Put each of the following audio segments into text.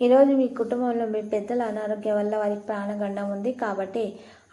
ఈరోజు మీ కుటుంబంలో మీ పెద్దల అనారోగ్యం వల్ల వారికి ప్రాణగండం ఉంది కాబట్టి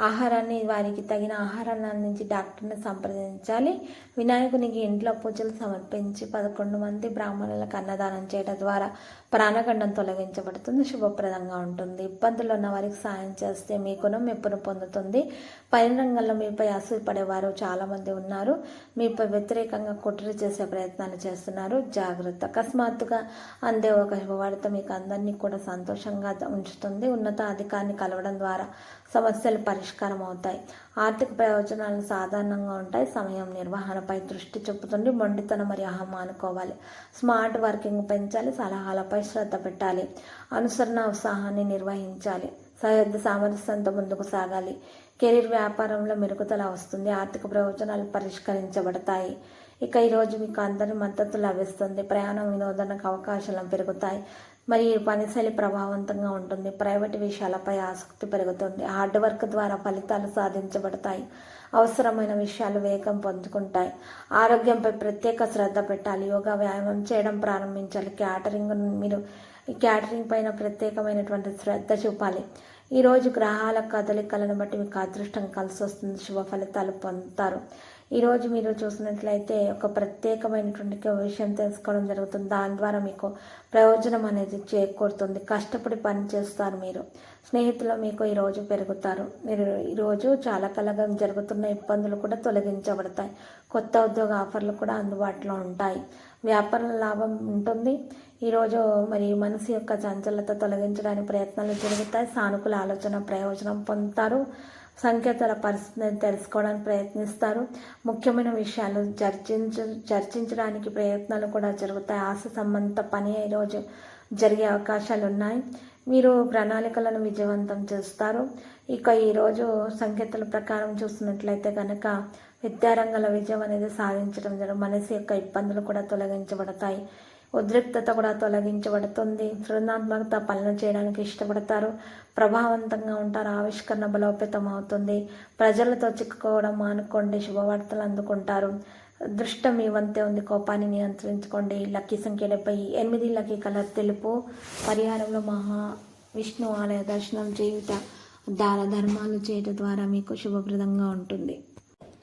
ఆహారాన్ని వారికి తగిన ఆహారాన్ని అందించి డాక్టర్ని సంప్రదించాలి. వినాయకునికి ఇంట్లో పూజలు సమర్పించి పదకొండు మంది బ్రాహ్మణులకు అన్నదానం చేయడం ద్వారా ప్రాణగండం తొలగించబడుతుంది. శుభప్రదంగా ఉంటుంది. ఇబ్బందులు ఉన్న వారికి సాయం చేస్తే మీ గుణం మెప్పును పొందుతుంది. పైన రంగంలో మీపై అసూయ పడేవారు చాలామంది ఉన్నారు. మీపై వ్యతిరేకంగా కుట్ర చేసే ప్రయత్నాలు చేస్తున్నారు. జాగ్రత్త. అకస్మాత్తుగా అందే ఒక శుభవార్త మీకు అందరినీ కూడా సంతోషంగా ఉంచుతుంది. ఉన్నత అధికారిని కలవడం ద్వారా సమస్యలు పరి పరిష్కారం అవుతాయి ఆర్థిక ప్రయోజనాలు సాధారణంగా ఉంటాయి. సమయం నిర్వహణపై దృష్టి చూపుతుంది మొండితనం మరియు అహం అనుకోవాలి స్మార్ట్ వర్కింగ్ పెంచాలి. సలహాలపై శ్రద్ధ పెట్టాలి. అనుసరణ ఉత్సాహాన్ని నిర్వహించాలి. సరిహద్దు సామరస్యంతో ముందుకు సాగాలి. కెరీర్ వ్యాపారంలో మెరుగుదల వస్తుంది. ఆర్థిక ప్రయోజనాలు పరిష్కరించబడతాయి. ఇక ఈరోజు మీకు అందరి మద్దతు లభిస్తుంది. ప్రయాణం వినోదానికి అవకాశాలు పెరుగుతాయి. మరి పనిశైలి ప్రభావవంతంగా ఉంటుంది. ప్రైవేట్ విషయాలపై ఆసక్తి పెరుగుతుంది. హార్డ్ వర్క్ ద్వారా ఫలితాలు సాధించబడతాయి. అవసరమైన విషయాలు వేగం పొందుకుంటాయి. ఆరోగ్యంపై ప్రత్యేక శ్రద్ధ పెట్టాలి. యోగా వ్యాయామం చేయడం ప్రారంభించాలి. క్యాటరింగ్ మీరు క్యాటరింగ్ పైన ప్రత్యేకమైనటువంటి శ్రద్ధ చూపాలి. ఈరోజు గ్రహాల కదలికలను బట్టి మీకు అదృష్టం కలిసి వస్తుంది శుభ ఫలితాలు పొందుతారు. ఈరోజు మీరు చూసినట్లయితే ఒక ప్రత్యేకమైనటువంటి విషయం తెలుసుకోవడం జరుగుతుంది. దాని ద్వారా మీకు ప్రయోజనం అనేది చేకూరుతుంది. కష్టపడి పని చేస్తారు మీరు. స్నేహితులు మీకు ఈరోజు పెరుగుతారు. మీరు ఈరోజు చాలా కలగం జరుగుతున్న ఇబ్బందులు కూడా తొలగించబడతాయి. కొత్త ఉద్యోగ ఆఫర్లు కూడా అందుబాటులో ఉంటాయి. వ్యాపారం లాభం ఉంటుంది. ఈరోజు మరి మనసు యొక్క చంచలత తొలగించడానికి ప్రయత్నాలు జరుగుతాయి. సానుకూల ఆలోచన ప్రయోజనం పొందుతారు. సంకేతాల పరిస్థితిని తెలుసుకోవడానికి ప్రయత్నిస్తారు. ముఖ్యమైన విషయాలు చర్చించ చర్చించడానికి ప్రయత్నాలు కూడా జరుగుతాయి. ఆశ సంబంధిత పని ఈరోజు జరిగే అవకాశాలు ఉన్నాయి. మీరు ప్రణాళికలను విజయవంతం చేస్తారు. ఇక ఈరోజు సంకేతాల ప్రకారం చూసినట్లయితే కనుక విద్యారంగంలో విజయం అనేది సాధించడం జరుగుతుంది. మనసు యొక్క ఇబ్బందులు కూడా తొలగించబడతాయి. ఉద్రిక్తత కూడా తొలగించబడుతుంది. సృజనాత్మకత పనులు చేయడానికి ఇష్టపడతారు. ప్రభావవంతంగా ఉంటారు. ఆవిష్కరణ బలోపేతం అవుతుంది ప్రజలతో చిక్కుకోవడం మానుకోండి. శుభవార్తలు అందుకుంటారు. దృష్టం మీ వంతే ఉంది. కోపాన్ని నియంత్రించుకోండి. లక్కీ సంఖ్య డెబ్బై ఎనిమిది. లక్కీ కలర్ తెలుపు. పరిహారంలో మహా విష్ణు ఆలయ దర్శనం చేయుట దాన ధర్మాలు చేయడం ద్వారా మీకు శుభప్రదంగా ఉంటుంది.